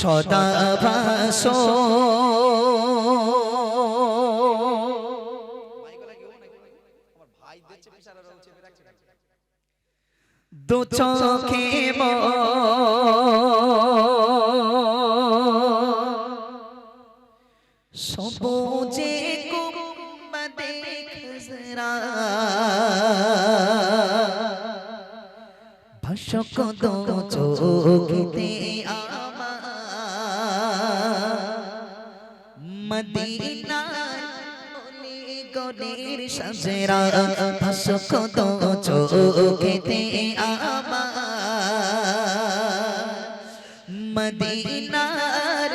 সদা ভাস। দু চোখে সবুজে কুম্বাদে খজরা ভাষক দো চোখিতে মদিনার অলি গলির সাজেরা ভাষক দো চোখিতে আমার মদিনার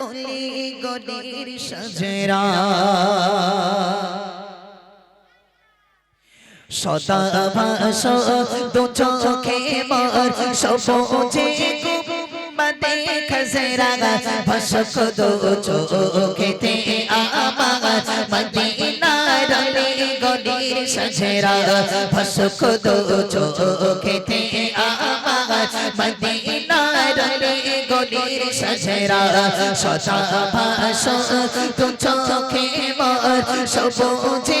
অলি গলির সাজেরা। সদা ভাস দু চোখে মর গুম্বাদে খজরা ভাসক দু চোখেতে আমার মদিনার অলি গলির সাজেরা ভাসক দু চোখেতে আমার মদিনার অলি গলির সাজেরা সদা ভাস দু চোখে মর সবুজে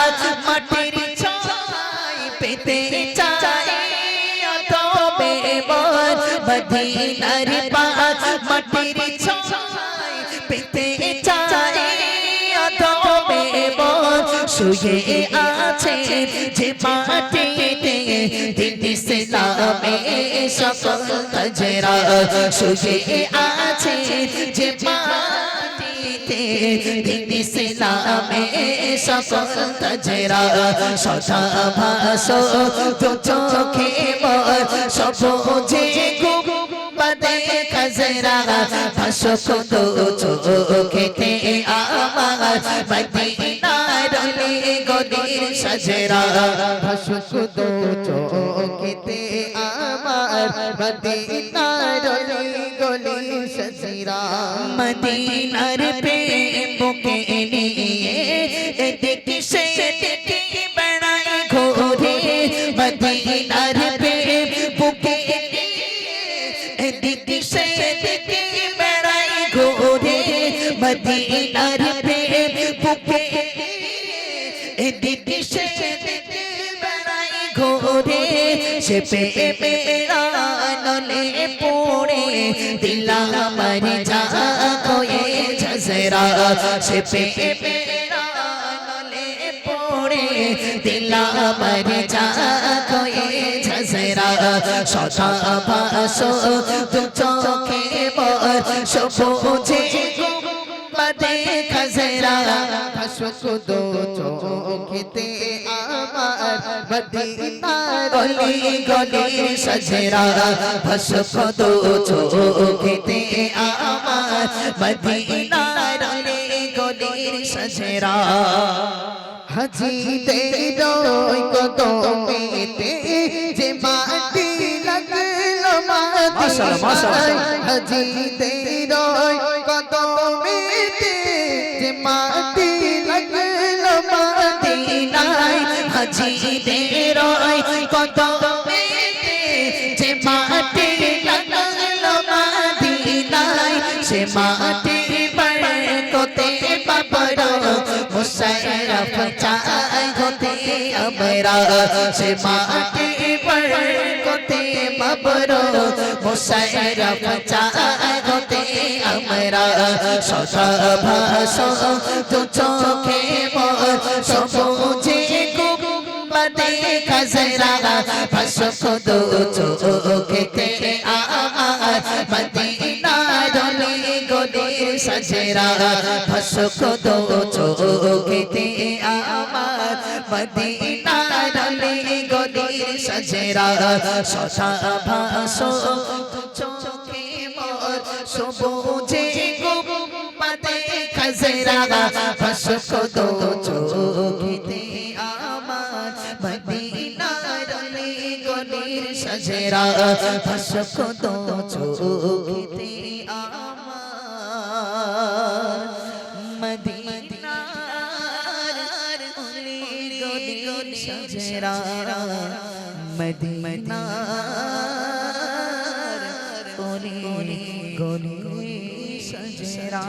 তবে মোর মদিনার পাক মাটির ছায় পেতে চাই তবে মোর শুয়ে আছে যে মাটিতে দিদি ইসলামে সকল কজরা শুয়ে আছে যে মাটিতে দিন ইসলামে সকল গজরা সদা ভাস তো চোখে মোর সবুজে গুম্বাদে খজরা ভাসক তো চোখেতে আমার মদিনার প্রেম সে দিকে বেড়াই ঘোরে মদিনার বুকে এদিকে দিকে বেড়াই ঘোরে সে পেরা নলে পড়ে দিলাম মর যা কোয়ে ঝজরা সদা ভাস তু চোখে মোর সবুজে গুম্বাদে খজরা সুখ দো চোখিতে আমার মদিনার গলি গলি হাজি তেরোই কদমেতে যে মাটি লাগল মাশাআল্লাহ, মাশাআল্লাহ। মাটি হাজি তেরোই কদমেতে যে মাটি লাগল মাটি মদিনায় হাজিদের কত যে মাটি আমরা সে মাটি বরকতে বাবার মুশারফ চাই হতে আমরা সদা ভাস তো চোখে মোর সজরা ভাসক দো চোখেতে আমার মদিনার অলি গলির সজরা সদা ভাস তো চোখে মোর সবুজে গুম্বাদে খজরা ফসক দো চোখিতে আমার মদিনার অলি গলির সজরা ফসক দো চোখিতে সজরা মদিনার অলি গলির সজরা